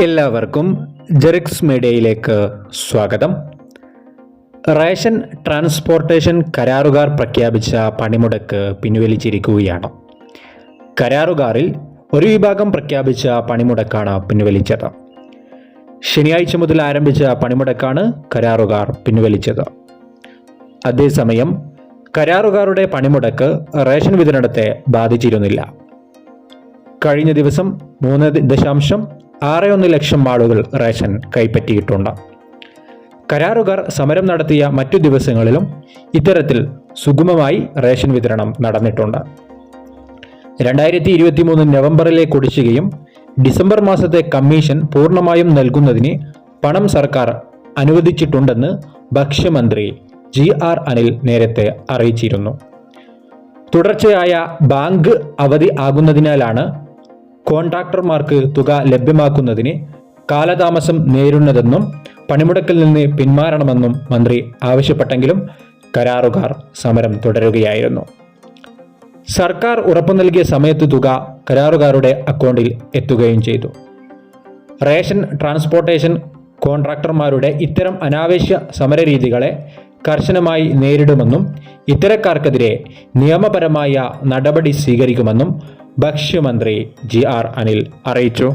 എല്ലാവർക്കും ജെറിക്സ് മീഡിയയിലേക്ക് സ്വാഗതം. റേഷൻ ട്രാൻസ്പോർട്ടേഷൻ കരാറുകാർ പ്രഖ്യാപിച്ച പണിമുടക്ക് പിൻവലിച്ചിരിക്കുകയാണ്. കരാറുകാരിൽ ഒരു വിഭാഗം പ്രഖ്യാപിച്ച പണിമുടക്കാണ് പിൻവലിച്ചത്. ശനിയാഴ്ച മുതൽ ആരംഭിച്ച പണിമുടക്കാണ് കരാറുകാർ പിൻവലിച്ചത്. അതേസമയം കരാറുകാരുടെ പണിമുടക്ക് റേഷൻ വിതരണത്തെ ബാധിച്ചിരുന്നില്ല. കഴിഞ്ഞ ദിവസം മൂന്ന് ദശാംശം ആറ് ഒന്ന് ലക്ഷം ആളുകൾ റേഷൻ കൈപ്പറ്റിയിട്ടുണ്ട്. കരാറുകാർ സമരം നടത്തിയ മറ്റു ദിവസങ്ങളിലും ഇത്തരത്തിൽ സുഗമമായി റേഷൻ വിതരണം നടന്നിട്ടുണ്ട്. രണ്ടായിരത്തി ഇരുപത്തി മൂന്ന് നവംബറിലെ കുടിശ്ശികയും ഡിസംബർ മാസത്തെ കമ്മീഷൻ പൂർണമായും നൽകുന്നതിന് പണം സർക്കാർ അനുവദിച്ചിട്ടുണ്ടെന്ന് ഭക്ഷ്യമന്ത്രി ജി ആർ അനിൽ നേരത്തെ അറിയിച്ചിരുന്നു. തുടർച്ചയായ ബാങ്ക് അവധി ആകുന്നതിനാലാണ് കോൺട്രാക്ടർമാർക്ക് തുക ലഭ്യമാക്കുന്നതിന് കാലതാമസം നേരിടുന്നതെന്നും പണിമുടക്കിൽ നിന്ന് പിന്മാറണമെന്നും മന്ത്രി ആവശ്യപ്പെട്ടെങ്കിലും കരാറുകാർ സമരം തുടരുകയായിരുന്നു. സർക്കാർ ഉറപ്പു നൽകിയ സമയത്ത് തുക കരാറുകാരുടെ അക്കൗണ്ടിൽ എത്തുകയും ചെയ്തു. റേഷൻ ട്രാൻസ്പോർട്ടേഷൻ കോൺട്രാക്ടർമാരുടെ ഇത്തരം അനാവശ്യ സമരരീതികളെ കർശനമായി നേരിടുമെന്നും ഇത്തരക്കാർക്കെതിരെ നിയമപരമായ നടപടി സ്വീകരിക്കുമെന്നും ഭക്ഷ്യമന്ത്രി ജി ആർ അനിൽ അറിയിച്ചു.